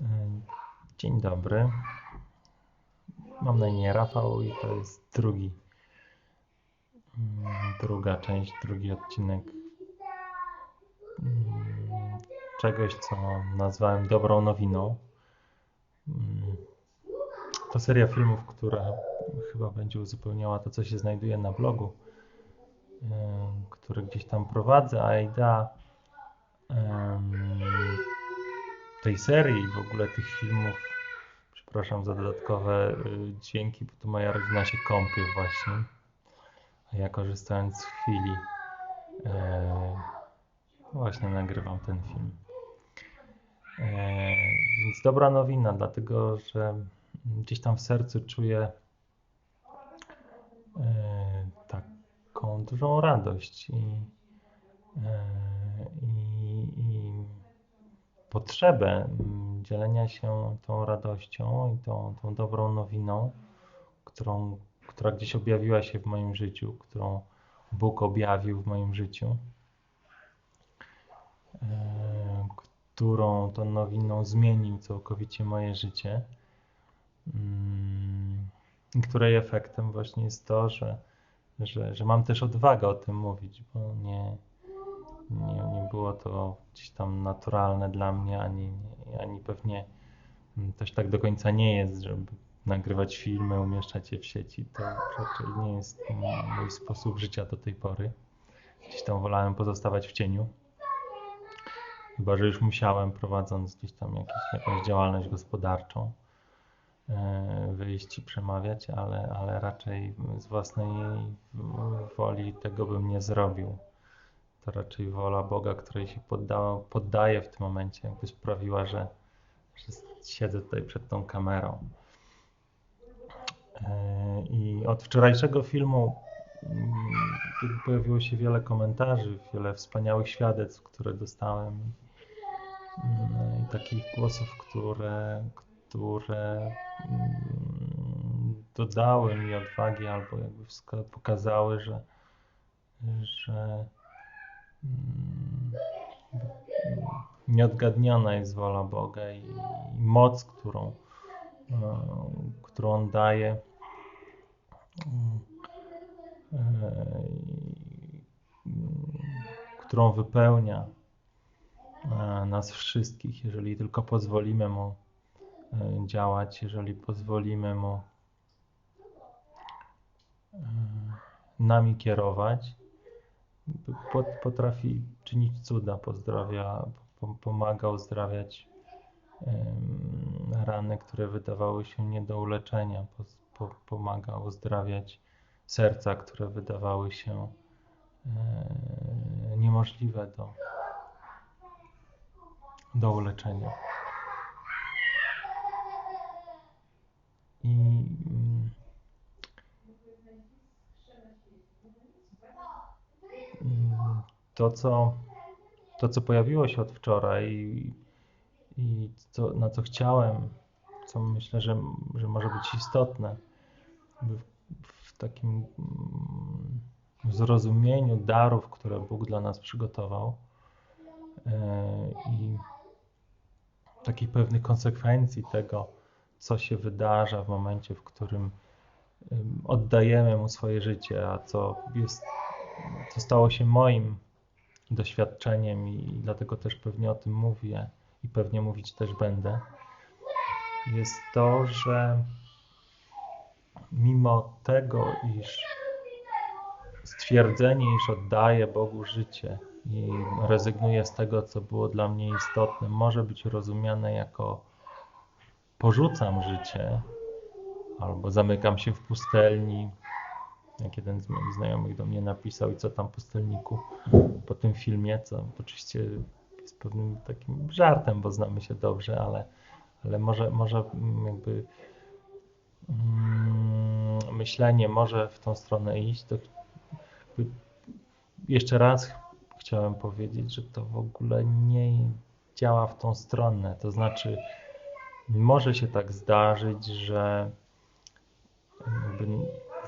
E, dzień dobry. Mam na imię Rafał i to jest drugi, mm, druga część, drugi odcinek mm, czegoś, co nazwałem dobrą nowiną. Mm, to seria filmów, która chyba będzie uzupełniała to, co się znajduje na blogu, e, który gdzieś tam prowadzę, a idea tej serii i w ogóle tych filmów. Przepraszam za dodatkowe y, dźwięki, bo tu moja rodzina się kąpie właśnie. A ja korzystając z chwili e, właśnie nagrywam ten film. E, więc dobra nowina, dlatego że gdzieś tam w sercu czuję e, taką dużą radość i, i, i potrzebę mm, dzielenia się tą radością i tą, tą dobrą nowiną, którą, która gdzieś objawiła się w moim życiu, którą Bóg objawił w moim życiu, e, którą tą nowiną zmienił całkowicie moje życie. Mm, I której efektem właśnie jest to, że, że, że mam też odwagę o tym mówić, bo nie, nie, nie było to gdzieś tam naturalne dla mnie, ani, ani pewnie mm, też tak do końca nie jest, żeby nagrywać filmy, umieszczać je w sieci. To raczej nie jest mój sposób życia do tej pory. Gdzieś tam wolałem pozostawać w cieniu. Chyba, że już musiałem, prowadząc gdzieś tam jakąś działalność gospodarczą, e, wyjść i przemawiać, ale, ale raczej z własnej woli tego bym nie zrobił to raczej wola Boga, której się podda, poddaję w tym momencie, jakby sprawiła, że, że siedzę tutaj przed tą kamerą. E, I od wczorajszego filmu mm, pojawiło się wiele komentarzy, wiele wspaniałych świadectw, które dostałem mm, i takich głosów, które, które mm, dodały mi odwagi albo jakby pokazały, że, że nieodgadniona jest wola Boga i, i moc, którą, e, którą On daje. E, którą wypełnia e, nas wszystkich, jeżeli tylko pozwolimy Mu działać, jeżeli pozwolimy Mu nami kierować potrafi czynić cuda, pozdrawia, pomaga uzdrawiać rany, które wydawały się nie do uleczenia, pomaga uzdrawiać serca, które wydawały się e, niemożliwe do, do uleczenia. I to, co, to, co pojawiło się od wczoraj i, i na co chciałem, co myślę, że, że może być istotne w, w takim mm, zrozumieniu darów, które Bóg dla nas przygotował e, i takich pewnych konsekwencji tego, co się wydarza w momencie, w którym oddajemy Mu swoje życie, a co jest, co stało się moim doświadczeniem i dlatego też pewnie o tym mówię i pewnie mówić też będę, jest to, że mimo tego, iż stwierdzenie, iż oddaję Bogu życie i rezygnuję z tego, co było dla mnie istotne, może być rozumiane jako porzucam życie albo zamykam się w pustelni, jak jeden z moich znajomych do mnie napisał i co tam pustelniku po tym filmie, co oczywiście jest pewnym takim żartem, bo znamy się dobrze, ale, ale może, może jakby mm, myślenie może w tą stronę iść, to jeszcze raz chciałem powiedzieć, że to w ogóle nie działa w tą stronę. To znaczy, może się tak zdarzyć, że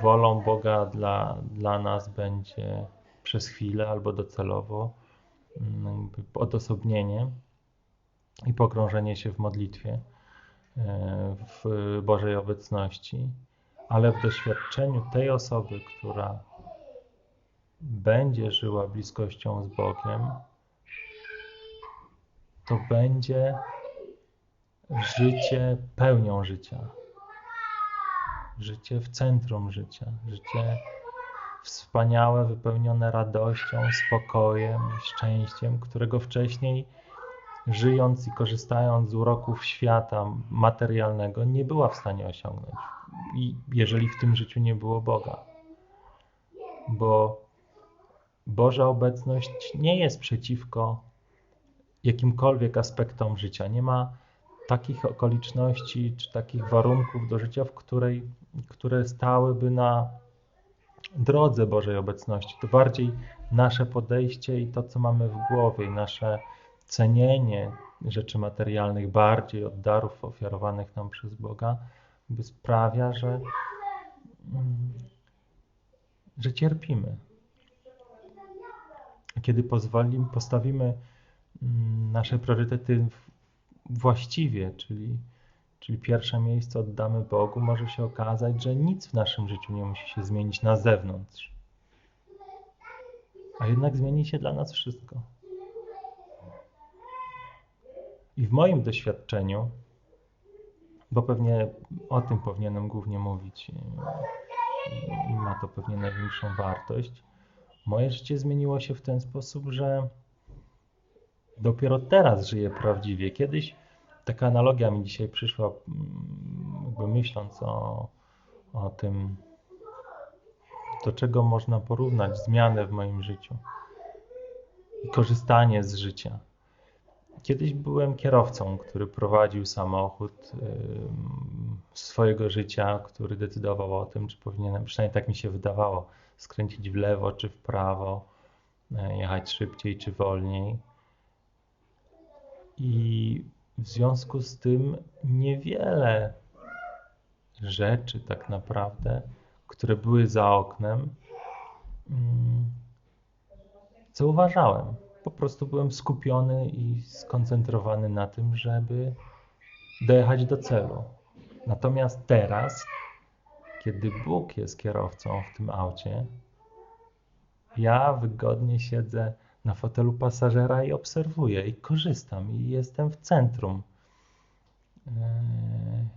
wolą Boga dla, dla nas będzie przez chwilę albo docelowo mm, odosobnienie i pogrążenie się w modlitwie, e, w Bożej obecności, ale w doświadczeniu tej osoby, która będzie żyła bliskością z Bogiem, to będzie życie pełnią życia. Życie w centrum życia. Życie wspaniałe, wypełnione radością, spokojem, szczęściem, którego wcześniej żyjąc i korzystając z uroków świata materialnego, nie była w stanie osiągnąć. I jeżeli w tym życiu nie było Boga. Bo Boża obecność nie jest przeciwko jakimkolwiek aspektom życia. Nie ma takich okoliczności czy takich warunków do życia, w której, które stałyby na drodze Bożej obecności. To bardziej nasze podejście i to, co mamy w głowie, i nasze cenienie rzeczy materialnych bardziej od darów ofiarowanych nam przez Boga, by sprawia, że, mm, że cierpimy. Kiedy pozwolimy, postawimy mm, nasze priorytety właściwie, czyli, czyli pierwsze miejsce oddamy Bogu, może się okazać, że nic w naszym życiu nie musi się zmienić na zewnątrz. A jednak zmieni się dla nas wszystko. I w moim doświadczeniu, bo pewnie o tym powinienem głównie mówić i ma to pewnie największą wartość, moje życie zmieniło się w ten sposób, że dopiero teraz żyję prawdziwie. Kiedyś taka analogia mi dzisiaj przyszła, mm, jakby myśląc o, o tym, do czego można porównać zmianę w moim życiu i korzystanie z życia. Kiedyś byłem kierowcą, który prowadził samochód swojego życia, który decydował o tym, czy powinienem, przynajmniej tak mi się wydawało, skręcić w lewo czy w prawo, e, jechać szybciej czy wolniej. I w związku z tym niewiele rzeczy tak naprawdę, które były za oknem, zauważałem po prostu byłem skupiony i skoncentrowany na tym, żeby dojechać do celu. Natomiast teraz, kiedy Bóg jest kierowcą w tym aucie, ja wygodnie siedzę na fotelu pasażera i obserwuję i korzystam i jestem w centrum. Eee,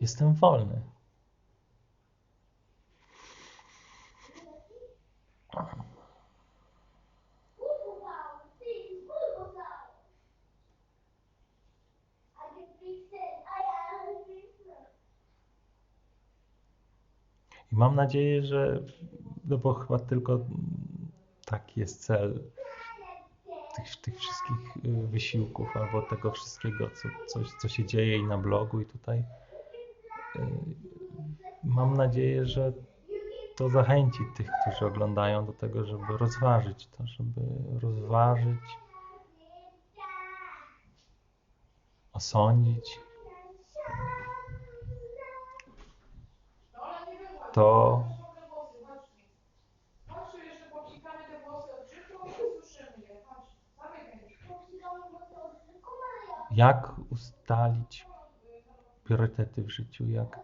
jestem wolny. I mam nadzieję, że, no bo chyba tylko taki jest cel tych, tych wszystkich y, wysiłków albo tego wszystkiego, co, coś, co się dzieje i na blogu i tutaj. Y, mam nadzieję, że to zachęci tych, którzy oglądają do tego, żeby rozważyć to, żeby rozważyć, osądzić to jak ustalić priorytety w życiu, jak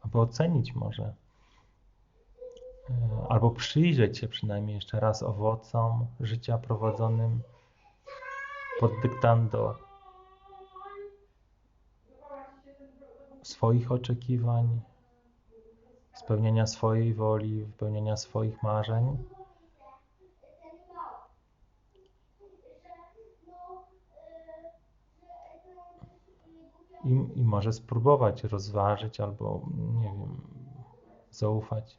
albo ocenić może, e, albo przyjrzeć się przynajmniej jeszcze raz owocom życia prowadzonym pod dyktando swoich oczekiwań, spełnienia swojej woli, wypełnienia swoich marzeń. I, I może spróbować rozważyć albo, nie wiem, zaufać.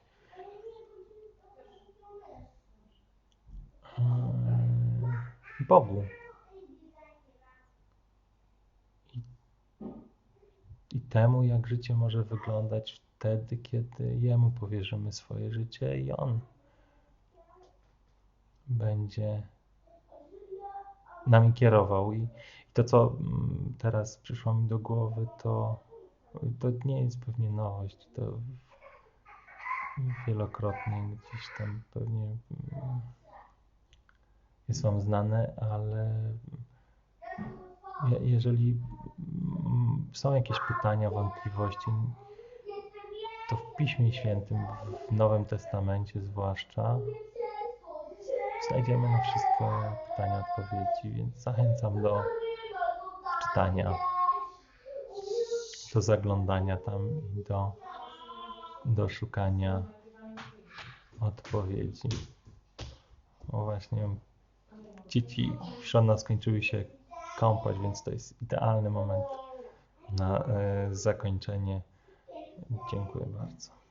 Hmm, Bogu. i temu, jak życie może wyglądać wtedy, kiedy Jemu powierzymy swoje życie i On będzie nami kierował. I, to, co mm, teraz przyszło mi do głowy, to, to nie jest pewnie nowość. To wielokrotnie gdzieś tam pewnie mm, jest Wam znane, ale je- jeżeli mm, są jakieś pytania, wątpliwości, to w Piśmie Świętym, w Nowym Testamencie zwłaszcza, znajdziemy na wszystkie pytania odpowiedzi, więc zachęcam do czytania, do zaglądania tam i do, do szukania odpowiedzi. O właśnie, dzieci nas skończyły się kąpać, więc to jest idealny moment na e, zakończenie. Dziękuję bardzo.